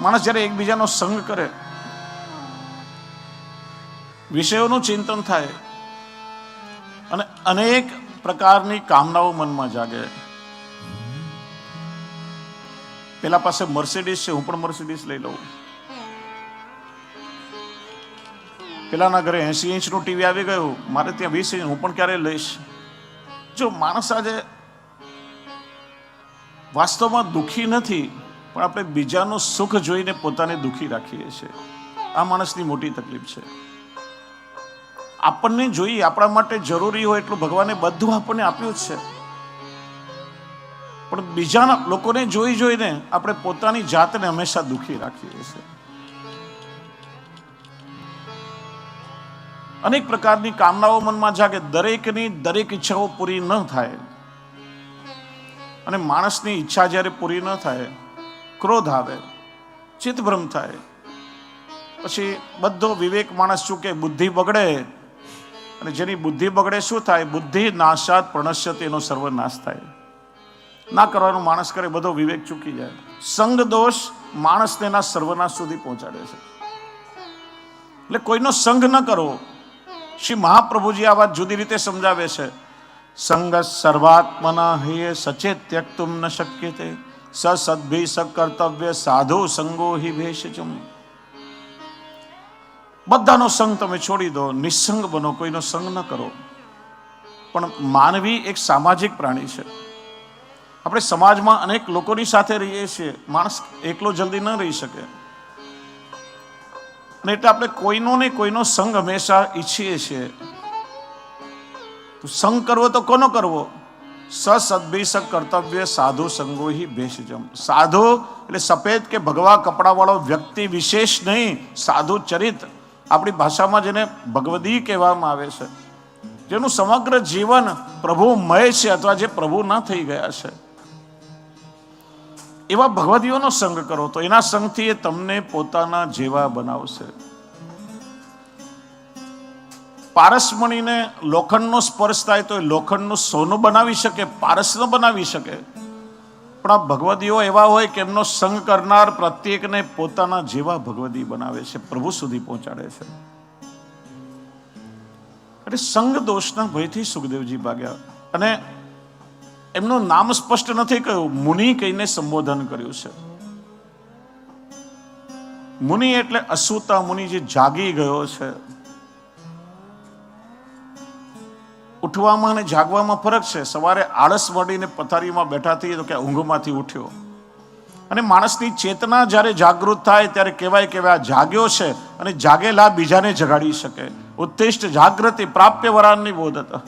માણસ જ્યારે એકબીજાનો સંગ કરે, વિષયોનું ચિંતન થાય અને અનેક પ્રકારની કામનાઓ મનમાં જાગે. પેલા પાસે મર્સિડીસ છે, હું પણ મર્સિડીસ લઈ લઉં. પેલાના ઘરે એસી ઇંચનું ટીવી આવી ગયું, મારે ત્યાં વીસ ઇંચ, હું પણ ક્યારે લઈશ. જો માણસ આજે વાસ્તવમાં દુઃખી નથી પણ આપણે બીજાનું સુખ જોઈને પોતાને દુઃખી રાખીએ છીએ. આ માણસની મોટી તકલીફ છે. આપણને જોઈએ, આપણા માટે જરૂરી હોય એટલું ભગવાને બધું આપણને આપ્યું જ છે. પણ બીજાના લોકોને જોઈ જોઈને આપણે પોતાની જાતને હંમેશા દુઃખી રાખીએ છીએ. અનેક પ્રકારની કામનાઓ મનમાં જાગે, દરેકની દરેક ઈચ્છાઓ પૂરી ન થાય. અને માણસની ઈચ્છા જ્યારે પૂરી ન થાય ક્રોધ આવે, ચિત્તભ્રમ થાય. પછી બધો વિવેક માણસ ચૂકે બુદ્ધિ બગડે. અને જેની બુદ્ધિ બગડે શું થાય? બુદ્ધિ નાશાત પ્રણશ્યત એનો સર્વનાશ થાય. ના કરવાનું માણસ કરે, બધો વિવેક ચૂકી જાય. સંગ દોષ માણસને એના સર્વનાશ સુધી પહોંચાડે છે. એટલે કોઈનો સંગ ન કરવો શ્રી મહાપ્રભુજી આ વાત જુદી રીતે સમજાવે છે. સંગ સર્વાત્મના હે સચેત ત્યક્તુમ ન શક્યતે. સ સદભી સ કર્તવ્ય સાધુ સંગો હિ ભેષજમ બધાનો સંગ તમે છોડી દો, નિસંગ બનો, કોઈનો સંગ ન કરો. પણ માનવી એક સામાજિક પ્રાણી છે. આપણે સમાજમાં અનેક લોકોની સાથે રહીએ છીએ, માણસ એકલો જલ્દી ન રહી શકે. અને એટલે આપણે કોઈનો ને કોઈનો સંગ હંમેશા ઈચ્છીએ છીએ. સંગ કરવો તો કોનો કરવો? સ સદભી કર્તવ્ય સાધુ સંગો હિ ભેષજમ. સાધુ એટલે સફેદ કે ભગવા કપડાવાળો વ્યક્તિ વિશેષ નહીં, સાધુ ચરિત. આપણી ભાષામાં જેને ભગવદી કહેવામાં આવે છે, જેનું સમગ્ર જીવન પ્રભુમય છે અથવા જે પ્રભુ ના થઈ ગયા છે. એવા ભગવદીઓનો સંગ કરો તો એના સંગથી એ તમને પોતાના જેવા બનાવશે. પારસમણીને લોખંડનો સ્પર્શ થાય તો એ લોખંડનું સોનું બનાવી શકે, પારસ ન બનાવી શકે. પણ આ ભગવદીઓ એવા હોય કે એમનો સંગ કરનાર પ્રત્યેકને પોતાના જેવા ભગવદી બનાવે છે, પ્રભુ સુધી પહોંચાડે છે. એટલે સંગ દોષના ભયથી સુખદેવજી ભાગ્યા. અને એમનું નામ સ્પષ્ટ નથી કહ્યું, મુનિ કહીને સંબોધન કર્યું છે. મુનિ એટલે અસુતા મુનિ જે જાગી ગયો છે. ઉઠવામાં અને જાગવામાં ફરક છે. સવારે આળસ વળીને પથારીમાં બેઠા થઈએ તો કે ઊંઘમાંથી ઉઠ્યો. અને માણસની ચેતના જ્યારે જાગૃત થાય ત્યારે કહેવાય કે આ જાગ્યો છે અને જાગેલા બીજાને જગાડી શકે. ઉત્તિષ્ટ જાગૃતિ પ્રાપ્ય વરાનની બોધત